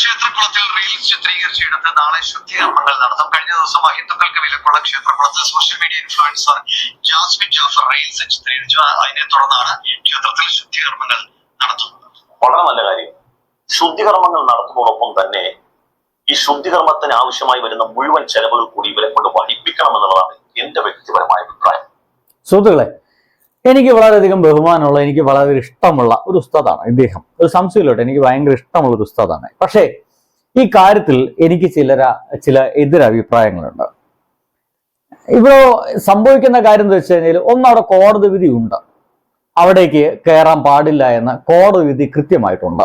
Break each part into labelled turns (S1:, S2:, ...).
S1: ക്ഷേത്രകുളത്തിൽ reels ചിത്രീകരിച്ചെടുത്ത് നാളെ ശുദ്ധികർമ്മങ്ങൾ നടത്തും. കഴിഞ്ഞ ദിവസം അഹിന്ദുക്കൾക്ക് വിലക്കുള്ള ക്ഷേത്രകുളത്തിൽ social media influencer Jasmin Jaffar reels ചിത്രീകരിച്ചു. അതിനെ തുടർന്നാണ് ക്ഷേത്രത്തിൽ ശുദ്ധികർമ്മങ്ങൾ നടത്തുന്നത്.
S2: വളരെ നല്ല കാര്യം. ശുദ്ധികർമ്മങ്ങൾ നടത്തുന്നതോടൊപ്പം തന്നെ ഈ ശുദ്ധികർമ്മത്തിന് ആവശ്യമായി വരുന്ന മുഴുവൻ ചെലവുകൾ കൂടി ഇവരെ കൊണ്ട് വഹിപ്പിക്കണം എന്നുള്ളതാണ് എന്റെ വ്യക്തിപരമായ അഭിപ്രായം.
S3: സുഹൃത്തുക്കളെ എനിക്ക് വളരെയധികം ബഹുമാനമുള്ള എനിക്ക് വളരെ ഇഷ്ടമുള്ള ഒരു ഉസ്താദാണ് ഇദ്ദേഹം. ഒരു സംശയമില്ലോട്ടെ എനിക്ക് ഭയങ്കര ഇഷ്ടമുള്ള ഒരു ഉസ്താദാണ്. പക്ഷേ ഈ കാര്യത്തിൽ എനിക്ക് ചില ചില എതിരഭിപ്രായങ്ങളുണ്ട് ഇവിടെ സംഭവിക്കുന്ന കാര്യം എന്ന് വെച്ച് കഴിഞ്ഞാൽ ഒന്ന് അവിടെ കോടതി വിധി ഉണ്ട്. അവിടേക്ക് കയറാൻ പാടില്ല എന്ന കോടതി വിധി കൃത്യമായിട്ടുണ്ട്.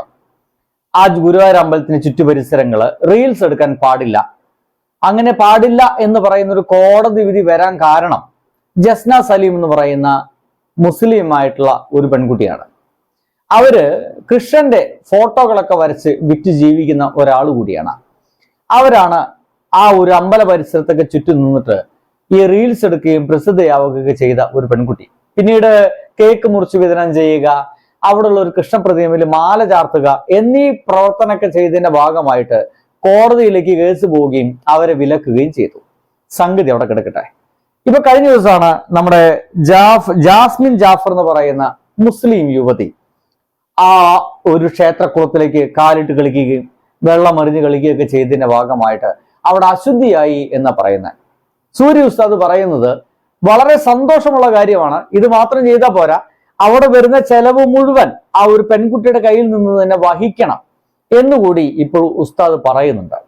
S3: ആ ഗുരുവായൂർ അമ്പലത്തിന് ചുറ്റുപരിസരങ്ങൾ റീൽസ് എടുക്കാൻ പാടില്ല. അങ്ങനെ പാടില്ല എന്ന് പറയുന്ന ഒരു കോടതി വിധി വരാൻ കാരണം ജസ്ന സലീം എന്ന് പറയുന്ന മുസ്ലിം ആയിട്ടുള്ള ഒരു പെൺകുട്ടിയാണ്. അവർ കൃഷ്ണന്റെ ഫോട്ടോകളൊക്കെ വരച്ച് വിറ്റ് ജീവിക്കുന്ന ഒരാൾ കൂടിയാണ്. അവരാണ് ആ ഒരു അമ്പല പരിസരത്തൊക്കെ ചുറ്റും നിന്നിട്ട് ഈ റീൽസ് എടുക്കുകയും പ്രസിദ്ധയാവുകയൊക്കെ ചെയ്ത ഒരു പെൺകുട്ടി. പിന്നീട് കേക്ക് മുറിച്ച് വിതരണം ചെയ്യുക അവിടെയുള്ള ഒരു കൃഷ്ണപ്രതിമയിൽ മാല ചാർത്തുക എന്നീ പ്രവർത്തനമൊക്കെ ചെയ്തതിന്റെ ഭാഗമായിട്ട് കോടതിയിലേക്ക് കേസ് പോവുകയും അവരെ വിലക്കുകയും ചെയ്തു. സംഗതി അവിടെ കിടക്കട്ടെ. ഇപ്പൊ കഴിഞ്ഞ ദിവസമാണ് നമ്മുടെ ജാഫ് ജാസ്മിൻ ജാഫർ എന്ന് പറയുന്ന മുസ്ലിം യുവതി ആ ഒരു ക്ഷേത്രക്കുളത്തിലേക്ക് കാലിട്ട് കളിക്കുകയും വെള്ളം എറിഞ്ഞ് കളിക്കുകയൊക്കെ ചെയ്തതിന്റെ ഭാഗമായിട്ട് അവിടെ അശുദ്ധിയായി എന്ന് പറയുന്നത്. സൂര്യ ഉസ്താദ് പറയുന്നത് വളരെ സന്തോഷമുള്ള കാര്യമാണ്. ഇത് മാത്രം ചെയ്താൽ പോരാ. അവിടെ വരുന്ന ചെലവ് മുഴുവൻ ആ ഒരു പെൺകുട്ടിയുടെ കയ്യിൽ നിന്ന് തന്നെ വഹിക്കണം എന്നുകൂടി ഇപ്പോൾ ഉസ്താദ് പറയുന്നുണ്ട്.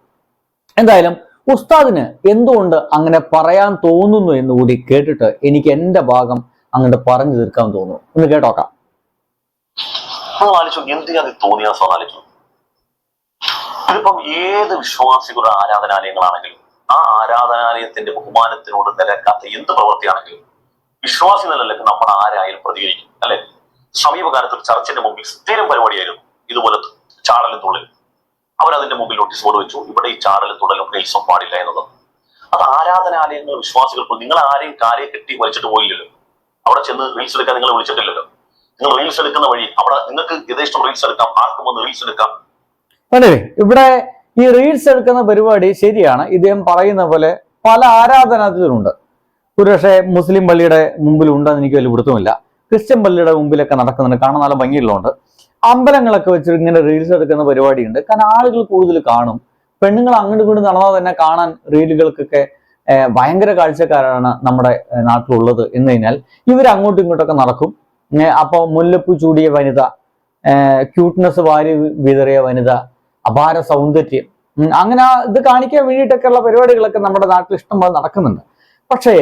S3: എന്തായാലും ഉസ്താദിന് എന്തുകൊണ്ട് അങ്ങനെ പറയാൻ തോന്നുന്നു എന്ന് കൂടി കേട്ടിട്ട് എനിക്ക് എന്റെ ഭാഗം അങ്ങനെ പറഞ്ഞു തീർക്കാൻ തോന്നുന്നു. ഒന്ന് കേട്ടോക്കാം.
S2: ഇപ്പം ഏത് വിശ്വാസികളുടെ ആരാധനാലയങ്ങളാണെങ്കിലും ആ ആരാധനാലയത്തിന്റെ ബഹുമാനത്തിനോട് നിലക്കാത്ത എന്ത് പ്രവൃത്തിയാണെങ്കിലും വിശ്വാസി നിലയിലേക്ക് നമ്മൾ ആരായാലും പ്രതികരിക്കും അല്ലെ? സമീപകാലത്ത് ചർച്ചിന്റെ മുമ്പിൽ സ്ഥിരം പരിപാടിയായിരുന്നു. ഇതുപോലെ ചാടലും തുള്ളലും അവരതിന്റെ മുമ്പിൽ നോട്ടീസ് ബോർഡ് വെച്ചു. ഇവിടെ ഈ ചാടലും തുടലും റീൽസും പാടില്ല എന്നുള്ളത്. അത് ആരാധനാലയങ്ങൾ വിശ്വാസികൾക്ക് നിങ്ങൾ ആരെയും കാര്യം കെട്ടി വലിച്ചിട്ട് പോയില്ലല്ലോ. അവിടെ ചെന്ന് റീൽസ് എടുക്കാൻ നിങ്ങൾ വിളിച്ചിട്ടില്ലല്ലോ. നിങ്ങൾ റീൽസ് എടുക്കുന്ന വഴി അവിടെ നിങ്ങൾക്ക് യഥേഷ്ടം റീൽസ് എടുക്കാം ആർക്കും വന്ന് റീൽസ് എടുക്കാം.
S3: ഇവിടെ ഈ റീൽസ് എടുക്കുന്ന പരിപാടി ശരിയാണ്. ഇദ്ദേഹം പറയുന്ന പോലെ പല ആരാധനാലയത്തിലുണ്ട് ഒരുപക്ഷെ മുസ്ലിം പള്ളിയുടെ മുമ്പിൽ ഉണ്ടെന്ന് എനിക്ക് വലിയ പിടുത്തമില്ല. ക്രിസ്ത്യൻ പള്ളിയുടെ മുമ്പിലൊക്കെ നടക്കുന്നുണ്ട്. കാണാൻ നല്ല ഭംഗിയുള്ളതുകൊണ്ട് അമ്പലങ്ങളൊക്കെ വെച്ച് ഇങ്ങനെ റീൽസ് എടുക്കുന്ന പരിപാടിയുണ്ട്. കാരണം ആളുകൾ കൂടുതൽ കാണും. പെണ്ണുങ്ങൾ അങ്ങോട്ടും ഇങ്ങോട്ട് നടന്നാൽ തന്നെ കാണാൻ റീലുകൾക്കൊക്കെ ഭയങ്കര കാഴ്ചക്കാരാണ് നമ്മുടെ നാട്ടിലുള്ളത് എന്ന് കഴിഞ്ഞാൽ ഇവർ അങ്ങോട്ടും ഇങ്ങോട്ടൊക്കെ നടക്കും. അപ്പൊ മുല്ലപ്പൂ ചൂടിയ വനിത ക്യൂട്ട്നെസ് വാരി വിതറിയ വനിത അപാര സൗന്ദര്യം. അങ്ങനെ ഇത് കാണിക്കാൻ വേണ്ടിയിട്ടൊക്കെയുള്ള പരിപാടികളൊക്കെ നമ്മുടെ നാട്ടിൽ ഇഷ്ടംപോലെ നടക്കുന്നുണ്ട്. പക്ഷേ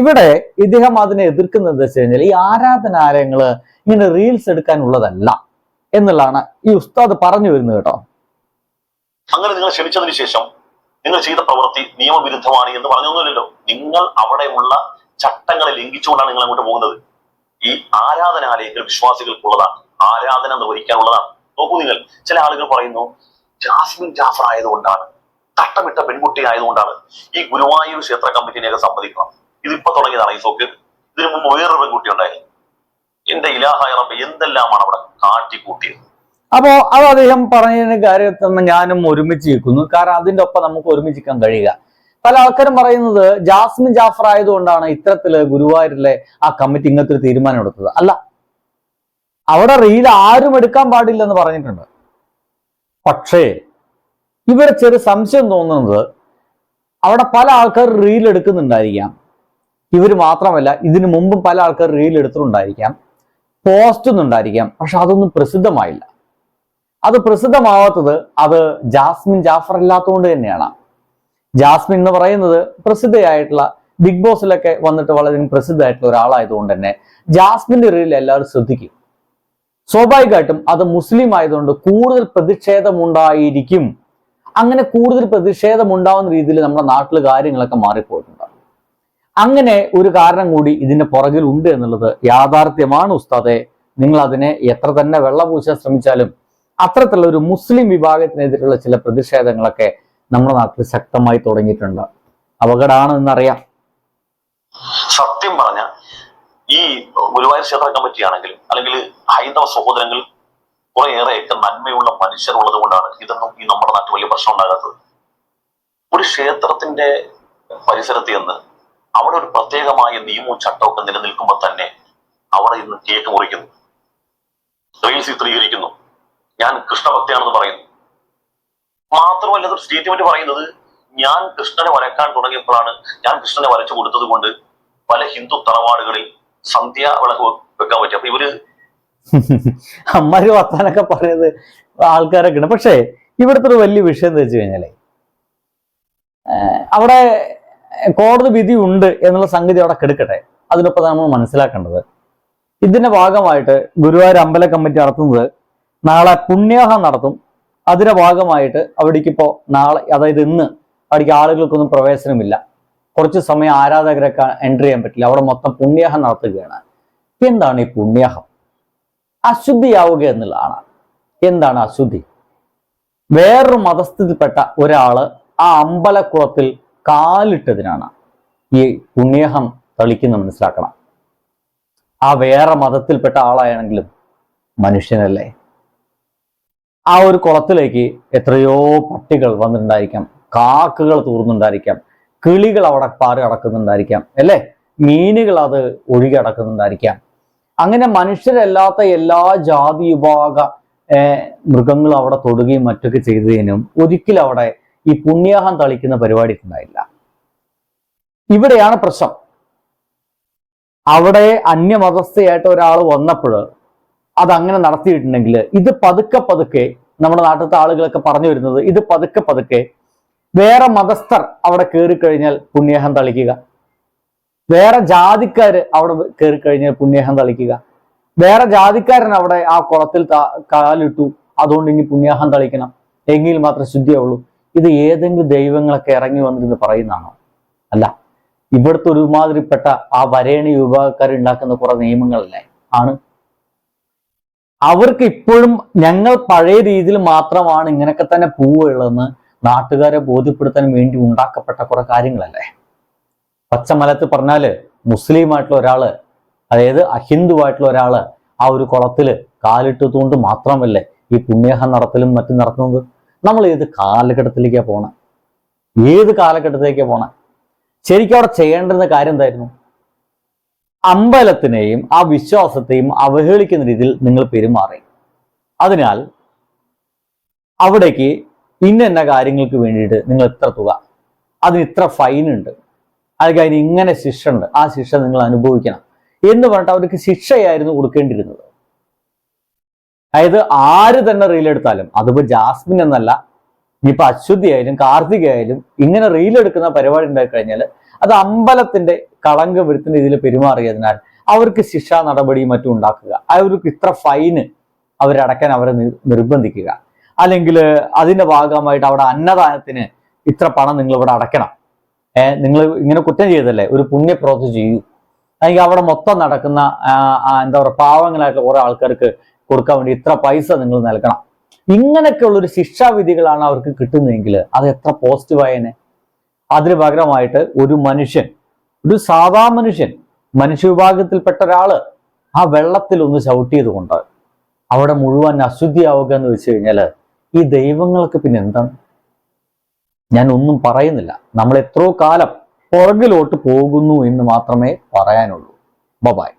S3: ഇവിടെ ഇദ്ദേഹം അതിനെ എതിർക്കുന്നത് വെച്ച് കഴിഞ്ഞാൽ ഈ ആരാധനാലയങ്ങൾ ഇങ്ങനെ റീൽസ് എടുക്കാനുള്ളതല്ല. എന്നുള്ളതാണ് ഈ ഉസ്താദ് പറഞ്ഞു വരുന്നത് കേട്ടോ.
S2: അങ്ങനെ നിങ്ങൾ ക്ഷണിച്ചതിന് ശേഷം നിങ്ങൾ ചെയ്ത പ്രവൃത്തി നിയമവിരുദ്ധമാണ് എന്ന് പറഞ്ഞൊന്നുമില്ലല്ലോ. നിങ്ങൾ അവിടെയുള്ള ചട്ടങ്ങളെ ലംഘിച്ചുകൊണ്ടാണ് നിങ്ങൾ അങ്ങോട്ട് പോകുന്നത്. ഈ ആരാധനാലയങ്ങൾ വിശ്വാസികൾക്കുള്ളതാണ്. ആരാധന നിർവഹിക്കാനുള്ളതാണ് നോക്കൂ നിങ്ങൾ ചില ആളുകൾ പറയുന്നു ജാസ്മിൻ ജാഫർ ആയതുകൊണ്ടാണ് തട്ടമിട്ട പെൺകുട്ടി ആയതുകൊണ്ടാണ് ഈ ഗുരുവായൂർ ക്ഷേത്ര കമ്മിറ്റിനെയൊക്കെ സമ്മതിക്കണം ഇതിപ്പോ തുടങ്ങിയതാണ് ഈ സോക്ക് ഇതിനു മുമ്പ് വേറൊരു പെൺകുട്ടി ഉണ്ടായി എന്റെ ഇലാഹായ റബ്ബ് എന്തെല്ലാമാണ് അവിടെ കാട്ടിക്കൂട്ടിയത്?
S3: അപ്പോ അത് അദ്ദേഹം പറഞ്ഞതിന് കാര്യത്തിൽ ഞാനും ഒരുമിച്ച് നിൽക്കുന്നു. കാരണം അതിന്റെ ഒപ്പം നമുക്ക് ഒരുമിച്ച് നിൽക്കാൻ കഴിയുക പല ആൾക്കാരും പറയുന്നത് ജാസ്മിൻ ജാഫർ ആയതുകൊണ്ടാണ് ഇത്തരത്തിൽ ഗുരുവായൂരിലെ ആ കമ്മിറ്റി ഇങ്ങനത്തെ ഒരു തീരുമാനം എടുത്തത്. അല്ല അവിടെ റീൽ ആരും എടുക്കാൻ പാടില്ലെന്ന് പറഞ്ഞിട്ടുണ്ട്. പക്ഷേ ഇവിടെ ചെറിയ സംശയം തോന്നുന്നത് അവിടെ പല ആൾക്കാർ റീൽ എടുക്കുന്നുണ്ടായിരിക്കാം. ഇവർ മാത്രമല്ല ഇതിനു മുമ്പും പല ആൾക്കാർ റീൽ എടുത്തിട്ടുണ്ടായിരിക്കാം. പോസ്റ്റ് ഒന്നുണ്ടായിരിക്കാം പക്ഷെ അതൊന്നും പ്രസിദ്ധമായില്ല. അത് പ്രസിദ്ധമാവാത്തത് അത് ജാസ്മിൻ ജാഫർ അല്ലാത്തതുകൊണ്ട് തന്നെയാണ്. ജാസ്മിൻ എന്ന് പറയുന്നത് പ്രസിദ്ധയായിട്ടുള്ള ബിഗ് ബോസിലൊക്കെ വന്നിട്ട് വളരെ പ്രസിദ്ധമായിട്ടുള്ള ഒരാളായതുകൊണ്ട് തന്നെ ജാസ്മിന്റെ റീൽ എല്ലാവരും ശ്രദ്ധിക്കും. സ്വാഭാവികമായിട്ടും അത് മുസ്ലിം ആയതുകൊണ്ട് കൂടുതൽ പ്രതിഷേധമുണ്ടായിരിക്കും. അങ്ങനെ കൂടുതൽ പ്രതിഷേധം ഉണ്ടാവുന്ന രീതിയിൽ നമ്മുടെ നാട്ടിൽ കാര്യങ്ങളൊക്കെ മാറിപ്പോയിട്ടുണ്ട്. അങ്ങനെ ഒരു കാരണം കൂടി ഇതിന്റെ പുറകിൽ ഉണ്ട് എന്നുള്ളത് യാഥാർത്ഥ്യമാണ് ഉസ്താദെ. നിങ്ങൾ അതിനെ എത്ര തന്നെ വെള്ളപൂശാൻ ശ്രമിച്ചാലും അത്തരത്തിലുള്ള ഒരു മുസ്ലിം വിഭാഗത്തിനെതിരെയുള്ള ചില പ്രതിഷേധങ്ങളൊക്കെ നമ്മുടെ നാട്ടിൽ ശക്തമായി തുടങ്ങിയിട്ടുണ്ട്. അപകടമാണ് എന്നറിയാം
S2: സത്യം പറഞ്ഞ ഈ ഗുരുവായൂർ ക്ഷേത്ര കമ്മിറ്റി ആണെങ്കിലും അല്ലെങ്കിൽ ഹൈന്ദവ സഹോദരങ്ങൾ കുറേയേറെയൊക്കെ നന്മയുള്ള മനുഷ്യരുള്ളത് കൊണ്ടാണ് ഇതൊന്നും ഈ നമ്മുടെ നാട്ടിൽ വലിയ പ്രശ്നം ഉണ്ടാകാത്തത്. ഒരു ക്ഷേത്രത്തിന്റെ പരിസരത്ത് എന്ന് അവിടെ ഒരു പ്രത്യേകമായ നിയമവും ചട്ടമൊക്കെ നിലനിൽക്കുമ്പോൾ തന്നെ അവിടെ ഇന്ന് കേക്ക് മുറിക്കുന്നു. സ്ത്രീ ചിത്രീകരിക്കുന്നു. ഞാൻ കൃഷ്ണഭക്തിയാണെന്ന് പറയുന്നു. മാത്രമല്ല ഒരു സ്റ്റേറ്റ്മെന്റ് പറയുന്നത് ഞാൻ കൃഷ്ണനെ വരക്കാൻ തുടങ്ങിയപ്പോഴാണ് ഞാൻ കൃഷ്ണനെ വരച്ചു കൊടുത്തത് കൊണ്ട് പല ഹിന്ദു തറവാടുകളിൽ സന്ധ്യ വിളക്ക് വെക്കാൻ പറ്റും. അപ്പൊ ഇവർ
S3: അമ്മാര് വർത്താനൊക്കെ പറയുന്നത് ആൾക്കാരൊക്കെ ഉണ്ട് പക്ഷേ ഇവിടുത്തെ ഒരു വലിയ വിഷയം എന്താ വെച്ച് കഴിഞ്ഞാലേ അവിടെ കോടതി വിധി ഉണ്ട് എന്നുള്ള സംഗതി അവിടെ കെടുക്കട്ടെ. അതിനൊപ്പം നമ്മൾ മനസ്സിലാക്കേണ്ടത് ഇതിന്റെ ഭാഗമായിട്ട് ഗുരുവായൂർ അമ്പല കമ്മിറ്റി നടത്തുന്നത് നാളെ പുണ്യാഹം നടത്തും. അതിന്റെ ഭാഗമായിട്ട് അവിടേക്കിപ്പോൾ നാളെ അതായത് ഇന്ന് അവിടേക്ക് ആളുകൾക്കൊന്നും പ്രവേശനമില്ല. കുറച്ച് സമയം ആരാധകരൊക്കെ എൻട്രി ചെയ്യാൻ പറ്റില്ല. അവിടെ മൊത്തം പുണ്യാഹം നടത്തുകയാണ്. എന്താണ് ഈ പുണ്യാഹം? അശുദ്ധിയാവുക എന്നുള്ളതാണ്. എന്താണ് അശുദ്ധി? വേറൊരു മതസ്ഥിതിൽപ്പെട്ട ഒരാൾ ആ അമ്പലക്കുളത്തിൽ കാലിട്ടതിനാണ് ഈ പുണ്യഹം തളിക്കുന്ന മനസ്സിലാക്കണം. ആ വേറെ മതത്തിൽപ്പെട്ട ആളായാണെങ്കിലും മനുഷ്യനല്ലേ? ആ ഒരു കുളത്തിലേക്ക് എത്രയോ പട്ടികൾ വന്നിട്ടുണ്ടായിരിക്കാം. കാക്കകൾ തൂർന്നുണ്ടായിരിക്കാം. കിളികൾ അവിടെ പാറി അടക്കുന്നുണ്ടായിരിക്കാം. അല്ലേ? മീനുകൾ അത് ഒഴുകി അടക്കുന്നുണ്ടായിരിക്കാം. അങ്ങനെ മനുഷ്യരല്ലാത്ത എല്ലാ ജാതി വിഭാഗ മൃഗങ്ങളും അവിടെ തൊടുകയും മറ്റൊക്കെ ചെയ്തതിനും ഒരിക്കലും അവിടെ ഈ പുണ്യാഹം തളിക്കുന്ന പരിപാടി ഉണ്ടായില്ല ഇവിടെയാണ് പ്രശ്നം. അവിടെ അന്യമതസ്ഥയായിട്ട് ഒരാൾ വന്നപ്പോൾ അതങ്ങനെ നടത്തിയിട്ടുണ്ടെങ്കിൽ ഇത് പതുക്കെ പതുക്കെ നമ്മുടെ നാട്ടിലത്തെ ആളുകളൊക്കെ പറഞ്ഞു വരുന്നത് ഇത് പതുക്കെ പതുക്കെ വേറെ മതസ്ഥർ അവിടെ കയറി കഴിഞ്ഞാൽ പുണ്യാഹം തളിക്കുക. വേറെ ജാതിക്കാര് അവിടെ കയറി കഴിഞ്ഞാൽ പുണ്യാഹം തളിക്കുക. വേറെ ജാതിക്കാരൻ അവിടെ ആ കുളത്തിൽ കാലിട്ടു അതുകൊണ്ട് ഇനി പുണ്യാഹം തളിക്കണം. എങ്കിൽ മാത്രമേ ശുദ്ധിയാവുള്ളൂ. ഇത് ഏതെങ്കിലും ദൈവങ്ങളൊക്കെ ഇറങ്ങി വന്നിരുന്ന് പറയുന്നതാണോ? അല്ല. ഇവിടുത്തെ ഒരുമാതിരിപ്പെട്ട ആ വരേണി വിഭാഗക്കാർ ഉണ്ടാക്കുന്ന കുറെ നിയമങ്ങളല്ലേ? ആണ്. അവർക്ക് ഇപ്പോഴും ഞങ്ങൾ പഴയ രീതിയിൽ മാത്രമാണ് ഇങ്ങനെയൊക്കെ തന്നെ പോവുള്ളതെന്ന് നാട്ടുകാരെ ബോധ്യപ്പെടുത്താൻ വേണ്ടി ഉണ്ടാക്കപ്പെട്ട കുറെ കാര്യങ്ങളല്ലേ? പച്ചമലത്ത് പറഞ്ഞാൽ മുസ്ലിം ആയിട്ടുള്ള ഒരാൾ അതായത് അഹിന്ദുവായിട്ടുള്ള ഒരാൾ ആ ഒരു കുളത്തിൽ കാലിട്ടതുകൊണ്ട് മാത്രമല്ലേ ഈ പുണ്യഹ നടത്തലും മറ്റും നടത്തുന്നത്? നമ്മൾ ഏത് കാലഘട്ടത്തിലേക്കാണ് പോണേ? ഏത് കാലഘട്ടത്തിലേക്ക് പോണേ? ശരിക്കും അവിടെ ചെയ്യേണ്ടുന്ന കാര്യം എന്തായിരുന്നു? അമ്പലത്തിനെയും ആ വിശ്വാസത്തെയും അവഹേളിക്കുന്ന രീതിയിൽ നിങ്ങൾ പെരുമാറി. അതിനാൽ അവിടേക്ക് ഇന്ന ഇന്ന കാര്യങ്ങൾക്ക് വേണ്ടിയിട്ട് നിങ്ങൾ ഇത്ര തുക അതിന് ഇത്ര ഫൈൻ ഉണ്ട്. അല്ലെങ്കിൽ അതിന് ഇങ്ങനെ ശിക്ഷ ഉണ്ട്. ആ ശിക്ഷ നിങ്ങൾ അനുഭവിക്കണം എന്ന് പറഞ്ഞിട്ട് അവർക്ക് ശിക്ഷയായിരുന്നു കൊടുക്കേണ്ടിയിരുന്നത്. അതായത് ആര് തന്നെ റീൽ എടുത്താലും അതിപ്പോ ജാസ്മിൻ എന്നല്ല ഇനിയിപ്പോ അശ്വതി ആയാലും കാർത്തിക ആയാലും ഇങ്ങനെ റീൽ എടുക്കുന്ന പരിപാടി ഉണ്ടായി കഴിഞ്ഞാൽ അത് അമ്പലത്തിന്റെ കളങ്ക വരുത്തുന്ന രീതിയിൽ പെരുമാറിയതിനാൽ അവർക്ക് ശിക്ഷാ നടപടിയും മറ്റും ഉണ്ടാക്കുക. അവർക്ക് ഇത്ര ഫൈന് അവരടക്കാൻ അവരെ നിർ- നിർബന്ധിക്കുക. അല്ലെങ്കിൽ അതിന്റെ ഭാഗമായിട്ട് അവിടെ അന്നദാനത്തിന് ഇത്ര പണം നിങ്ങൾ ഇവിടെ അടയ്ക്കണം. ഏഹ് നിങ്ങൾ ഇങ്ങനെ കുറ്റം ചെയ്തല്ലേ ഒരു പുണ്യപ്രവൃത്തി ചെയ്യൂ. അല്ലെങ്കിൽ അവിടെ മൊത്തം നടക്കുന്ന എന്താ പറയുക പാവങ്ങളായിട്ടുള്ള കുറെ ആൾക്കാർക്ക് കൊടുക്കാൻ വേണ്ടി ഇത്ര പൈസ നിങ്ങൾ നൽകണം. ഇങ്ങനെയൊക്കെയുള്ളൊരു ശിക്ഷാവിധികളാണ് അവർക്ക് കിട്ടുന്നതെങ്കിൽ അത് എത്ര പോസിറ്റീവായനെ അതിന് പകരമായിട്ട് ഒരു മനുഷ്യൻ ഒരു സാധാ മനുഷ്യൻ മനുഷ്യവിഭാഗത്തിൽപ്പെട്ട ഒരാൾ ആ വെള്ളത്തിൽ ഒന്ന് ചവിട്ടിയത് കൊണ്ട് അവിടെ മുഴുവൻ അശുദ്ധിയാവുക എന്ന് വെച്ച് കഴിഞ്ഞാൽ ഈ ദൈവങ്ങൾക്ക് പിന്നെ എന്താണ്? ഞാൻ ഒന്നും പറയുന്നില്ല. നമ്മൾ എത്രയോ കാലം പുറകിലോട്ട് പോകുന്നു എന്ന് മാത്രമേ പറയാനുള്ളൂ. ബബായ്